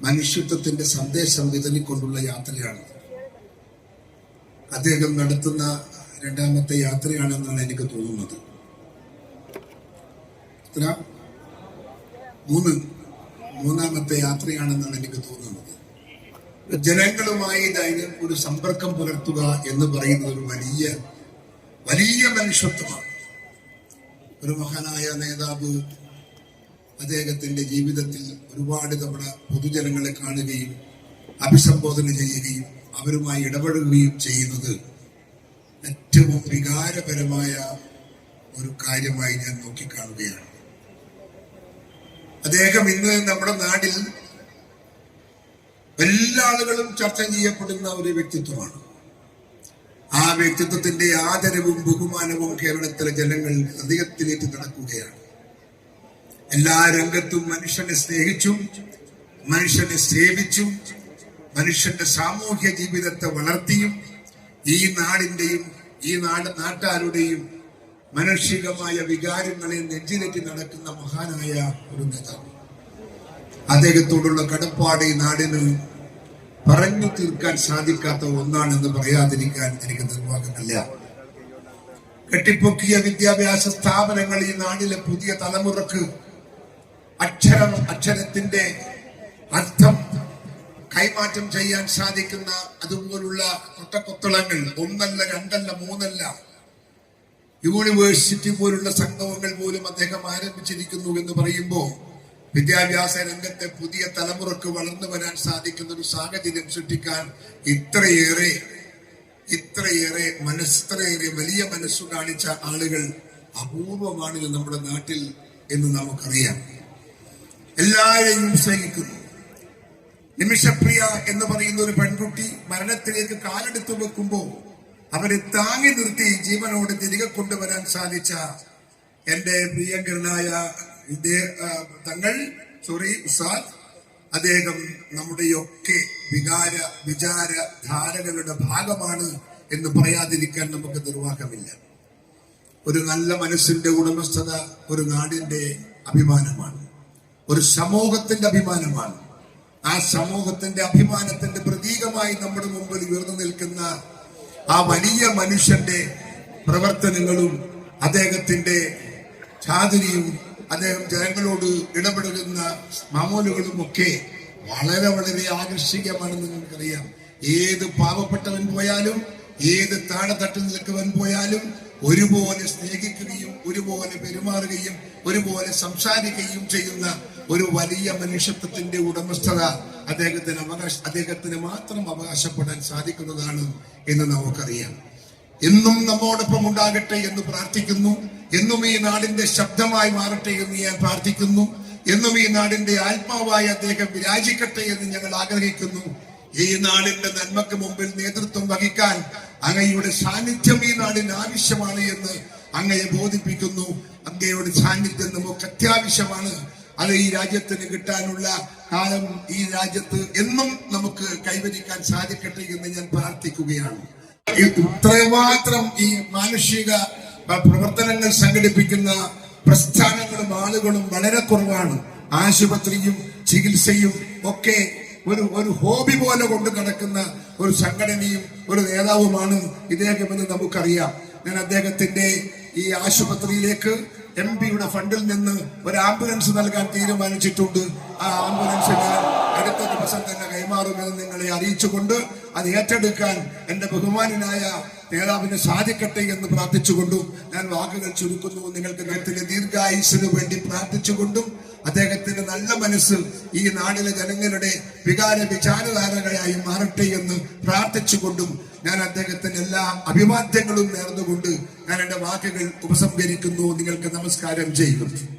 മനുഷ്യത്വത്തിന്റെ സന്ദേശം വിതറിക്കൊണ്ടുള്ള യാത്രയാണ്. അദ്ദേഹം നടത്തുന്ന രണ്ടാമത്തെ യാത്രയാണെന്നാണ് എനിക്ക് തോന്നുന്നത്. എത്ര മൂന്ന്. മൂന്നാമത്തെ യാത്രയാണെന്നാണ് എനിക്ക് തോന്നുന്നത്. ജനങ്ങളുമായി ദൈനം ഒരു സമ്പർക്കം പുലർത്തുക എന്ന് പറയുന്നത് ഒരു വലിയ വലിയ മനുഷ്യത്വമാണ്. ഒരു മഹാനായ നേതാവ് അദ്ദേഹത്തിന്റെ ജീവിതത്തിൽ ഒരുപാട് തവണ പൊതുജനങ്ങളെ കാണുകയും അഭിസംബോധന ചെയ്യുകയും അവരുമായി ഇടപെടുകയും ചെയ്യുന്നത് ഏറ്റവും വികാരപരമായ ഒരു കാര്യമായി ഞാൻ നോക്കിക്കാണുകയാണ്. അദ്ദേഹം ഇന്ന് നമ്മുടെ നാട്ടിൽ എല്ലാ ആളുകളും ചർച്ച ചെയ്യപ്പെടുന്ന ഒരു വ്യക്തിത്വമാണ്. ആ വ്യക്തിത്വത്തിന്റെ ആദരവും ബഹുമാനവും കേരളത്തിലെ ജനങ്ങൾ ഹൃദയത്തിലേക്ക് നടക്കുകയാണ് എല്ലാ രംഗത്തും മനുഷ്യനെ സ്നേഹിച്ചും മനുഷ്യനെ സേവിച്ചും മനുഷ്യന്റെ സാമൂഹ്യ ജീവിതത്തെ വളർത്തിയും ഈ നാടിന്റെയും ഈ നാട് നാട്ടാരുടെയും മാനുഷികമായ വികാരങ്ങളെ നെഞ്ചിലേറ്റി നടക്കുന്ന മഹാനായ ഒരു നേതാവ്. അദ്ദേഹത്തോടുള്ള കടപ്പാട് ഈ നാടിന് പറഞ്ഞു തീർക്കാൻ സാധിക്കാത്ത ഒന്നാണെന്ന് പറയാതിരിക്കാൻ എനിക്ക് നിർവാഹമില്ല. കെട്ടിപ്പൊക്കിയ വിദ്യാഭ്യാസ സ്ഥാപനങ്ങൾ ഈ നാടിലെ പുതിയ തലമുറയ്ക്ക് അക്ഷരം അക്ഷരത്തിന്റെ അർത്ഥം കൈമാറ്റം ചെയ്യാൻ സാധിക്കുന്ന അതുപോലുള്ള കൊട്ടക്കൊത്തളങ്ങൾ ഒന്നല്ല രണ്ടല്ല മൂന്നല്ല യൂണിവേഴ്സിറ്റി പോലുള്ള സംഗമങ്ങൾ പോലും അദ്ദേഹം ആരംഭിച്ചിരിക്കുന്നു എന്ന് പറയുമ്പോൾ വിദ്യാഭ്യാസ രംഗത്തെ പുതിയ തലമുറയ്ക്ക് വളർന്നു വരാൻ സാധിക്കുന്ന ഒരു സാഹചര്യം സൃഷ്ടിക്കാൻ ഇത്രയേറെ ഇത്രയേറെ മനസ്സിത്രയേറെ വലിയ മനസ്സു കാണിച്ച ആളുകൾ അപൂർവമാണ് നമ്മുടെ നാട്ടിൽ എന്ന് നമുക്കറിയാം. എല്ലാവരെയും സ്നേഹിക്കുന്നു നിമിഷപ്രിയ എന്ന് പറയുന്ന ഒരു പെൺകുട്ടി മരണത്തിലേക്ക് കാലെടുത്തു വെക്കുമ്പോൾ അവരെ താങ്ങി നിർത്തി ജീവനോട് തിരികെ കൊണ്ടുവരാൻ സാധിച്ച എന്റെ പ്രിയങ്കരനായ തങ്ങൾ സോറി ഉസാദ് അദ്ദേഹം നമ്മുടെയൊക്കെ വികാര വിചാര ധാരകളുടെ ഭാഗമാണ് എന്ന് പറയാതിരിക്കാൻ നമുക്ക് നിർവാഹമില്ല. ഒരു നല്ല മനസ്സിന്റെ ഉടമസ്ഥത ഒരു നാടിന്റെ അഭിമാനമാണ്. ഒരു സമൂഹത്തിന്റെ അഭിമാനമാണ്. ആ സമൂഹത്തിന്റെ അഭിമാനത്തിന്റെ പ്രതീകമായി നമ്മുടെ മുമ്പിൽ ഉയർന്നു നിൽക്കുന്ന ആ വലിയ മനുഷ്യന്റെ പ്രവർത്തനങ്ങളും അദ്ദേഹത്തിന്റെ ചാതുരിയും അദ്ദേഹം ജനങ്ങളോട് ഇടപെടുന്ന മാമൂലുകളും ഒക്കെ വളരെ വളരെ ആകർഷികമാണെന്ന് നിങ്ങൾക്കറിയാം. ഏത് പാവപ്പെട്ടവൻ പോയാലും ഏത് താഴെത്തട്ടിൽ നിൽക്കുവൻ പോയാലും ഒരുപോലെ സ്നേഹിക്കുകയും ഒരുപോലെ പെരുമാറുകയും ഒരുപോലെ സംസാരിക്കുകയും ചെയ്യുന്ന ഒരു വലിയ മനുഷ്യത്വത്തിന്റെ ഉടമസ്ഥത അദ്ദേഹത്തിന് അവകാശ അദ്ദേഹത്തിന് മാത്രം അവകാശപ്പെടാൻ സാധിക്കുന്നതാണ് എന്ന് നമുക്കറിയാം. എന്നും നമ്മോടൊപ്പം ഉണ്ടാകട്ടെ എന്ന് പ്രാർത്ഥിക്കുന്നു. എന്നും ഈ നാടിന്റെ ശബ്ദമായി മാറട്ടെ എന്ന് ഞാൻ പ്രാർത്ഥിക്കുന്നു. എന്നും ഈ നാടിന്റെ ആത്മാവായി അദ്ദേഹം വിരാജിക്കട്ടെ എന്ന് ഞങ്ങൾ ആഗ്രഹിക്കുന്നു. ഈ നാടിന്റെ നന്മക്ക് മുമ്പിൽ നേതൃത്വം വഹിക്കാൻ അങ്ങയുടെ സാന്നിധ്യം ഈ നാടിന് ആവശ്യമാണ് എന്ന് അങ്ങയെ ബോധിപ്പിക്കുന്നു. അങ്ങയുടെ സാന്നിധ്യം നമുക്ക് അത്യാവശ്യമാണ്. അത് ഈ രാജ്യത്തിന് കിട്ടാനുള്ള കാലം ഈ രാജ്യത്ത് എന്നും നമുക്ക് കൈവരിക്കാൻ സാധിക്കട്ടെ എന്ന് ഞാൻ പ്രാർത്ഥിക്കുകയാണ്. ഇത്രമാത്രം ഈ മാനുഷിക പ്രവർത്തനങ്ങൾ സംഘടിപ്പിക്കുന്ന പ്രസ്ഥാനങ്ങളും ആളുകളും വളരെ കുറവാണ്. ആശുപത്രിയും ചികിത്സയും ഒക്കെ ഒരു ഒരു ഹോബി പോലെ കൊണ്ട് നടക്കുന്ന ഒരു സംഘടനയും ഒരു നേതാവുമാണ് ഇദ്ദേഹമെന്ന് നമുക്കറിയാം. ഞാൻ അദ്ദേഹത്തിന്റെ ഈ ആശുപത്രിയിലേക്ക് എം പിയുടെ ഫണ്ടിൽ നിന്ന് ഒരു ആംബുലൻസ് നൽകാൻ തീരുമാനിച്ചിട്ടുണ്ട്. ആ ആംബുലൻസ് ഞാൻ അടുത്ത ദിവസം തന്നെ കൈമാറുമെന്ന് നിങ്ങളെ അറിയിച്ചുകൊണ്ട് അത് ഏറ്റെടുക്കാൻ എന്റെ ബഹുമാനായ നേതാവിന് സാധിക്കട്ടെ എന്ന് പ്രാർത്ഥിച്ചുകൊണ്ടും ഞാൻ വാക്കുകൾ ചുരുക്കുന്നു. നിങ്ങൾക്ക് നേരത്തിന്റെ ദീർഘായുസിന് വേണ്ടി പ്രാർത്ഥിച്ചുകൊണ്ടും അദ്ദേഹത്തിന്റെ നല്ല മനസ്സ് ഈ നാടിലെ ജനങ്ങളുടെ വികാര വിചാരധാരകളായി മാറട്ടെ എന്ന് പ്രാർത്ഥിച്ചുകൊണ്ടും ഞാൻ അദ്ദേഹത്തിന് എല്ലാ അഭിവാദ്യങ്ങളും നേർന്നുകൊണ്ട് ഞാൻ എന്റെ വാക്കുകൾ ഉപസംഹരിക്കുന്നു. നിങ്ങൾക്ക് നമസ്കാരം ചെയ്യുന്നു.